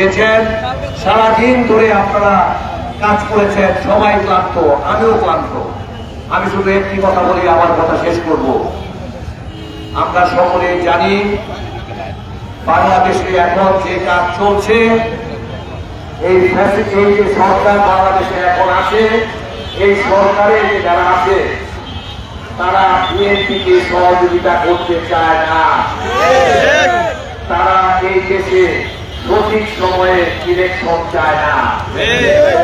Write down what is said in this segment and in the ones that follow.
দিয়েছেন। সারাদিন ধরে আপনারা কাজ করেছেন সবাই ক্লান্ত, আমিও ক্লান্ত। আমি শুধু একটি কথা বলি, আমার কথা শেষ করব। আমরা সকলে জানি, বাংলাদেশে এখন যে কাজ চলছে, এই সরকার বাংলাদেশে এখন আছে, এই সরকারে যারা আছে, তারা বিএনপিকে সহযোগিতা করতে চায় না। তারা এই দেশে সঠিক ইলেকশন চায় না।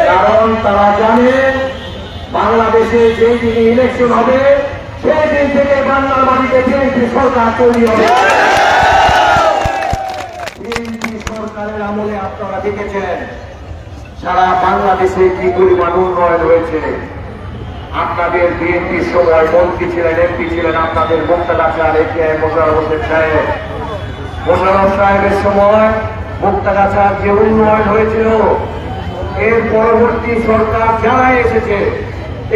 কারণ তারা জানে বাংলাদেশে যেই দিনে ইলেকশন হবে সেই দিন থেকে বাংলার মাটিতে বিএনপি সরকার তৈরি হবে। বিএনপি সরকারের আমলে আপনারা দেখেছেন সারা বাংলাদেশে কি পরিমাণ উন্নয়ন হয়েছে। আপনাদের বিএনপির সময় মন্ত্রী ছিলেন এমপি ছিলেন আপনাদের মুক্তাদা চার একে মোশারফ হোসেন সাহেব। মোশারফ সাহেবের সময় মুক্তাগাছার যে উন্নয়ন হয়েছিল। এর পরবর্তী সরকার যারাই এসেছে,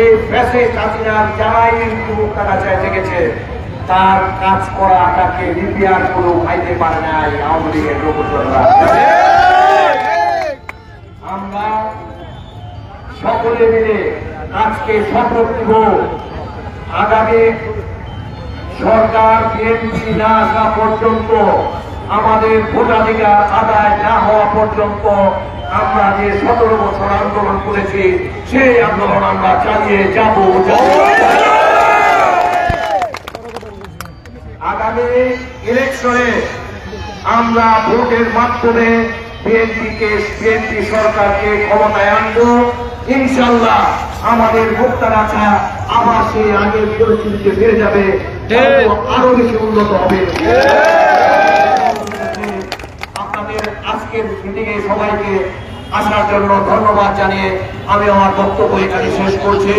এই ফ্যাসে চাচিনার যারাই মুক্তাগাছায় থেকেছে, তার কাজ করা তাকে রিপেয়ার করেও খাইতে পারে নাই আওয়ামী লীগের লোকজনরা। আমরা সকলে মিলে আজকে শপথ নিব আগামী সরকার বিএনপি না আসা পর্যন্ত আমাদের ভোটাধিকার আদায় না হওয়া পর্যন্ত আমরা যে সতেরো বছর আন্দোলন করেছি সেই আন্দোলন আমরা চালিয়ে যাব। আগামী ইলেকশনে আমরা ভোটের মাধ্যমে বিএনপিকে বিএনপি সরকারকে ক্ষমতায় আনব। ইনশাল্লাহ আমাদের ভোক্তার আশা আবার সেই আগের পরিস্থিতিতে ফিরে যাবে। আরো- আরও বেশি উন্নত হবে। আপনাদের আজকের মিটিংয়ে সবাইকে আসার জন্য ধন্যবাদ জানিয়ে আমি আমার বক্তব্য এখানে শেষ করছি।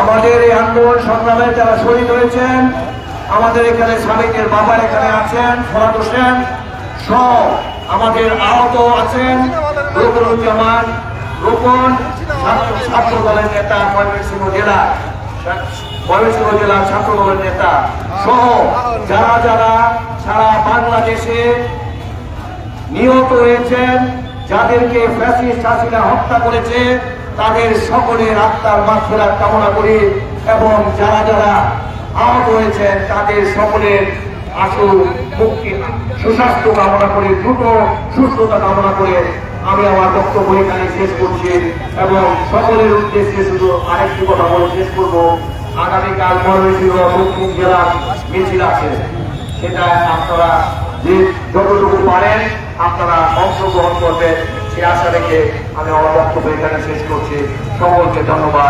আমাদের এই আন্দোলন সংগ্রামে যারা শহীদ হয়েছেন, আমাদের এখানে স্বামীদের বাবার এখানে আছেন, ফরাদ হোসেন সব আমাদের আহত আছেন রুকুনুজ্জামান রূপন ছাত্র- দলের নেতা ময়মনসিংহ জেলা, ময়মনসিংহ জেলার ছাত্র দলের নেতা সহ যারা যারা নিহত হয়েছেন, যাদেরকে ফ্যাসিস্ট হাসিনা হত্যা করেছে, তাদের সকলের আত্মার মাফেরাত কামনা করি এবং যারা যারা আহত হয়েছেন, তাদের সকলের আশু মুক্তি সুস্বাস্থ্য কামনা করে, দ্রুত সুস্থতা কামনা করে আমি আমার বক্তব্য এখানে শেষ করছি এবং সকলের উদ্দেশ্যে শুধু আরেকটি কথা বলে শেষ করব। আগামীকাল দক্ষিণ জেলার মিছিল আছে। সেটা আপনারা যতটুকু পারেন আপনারা অংশগ্রহণ করবেন। সে আশা রেখে আমি আমার বক্তব্য এখানে শেষ করছি। সকলকে ধন্যবাদ।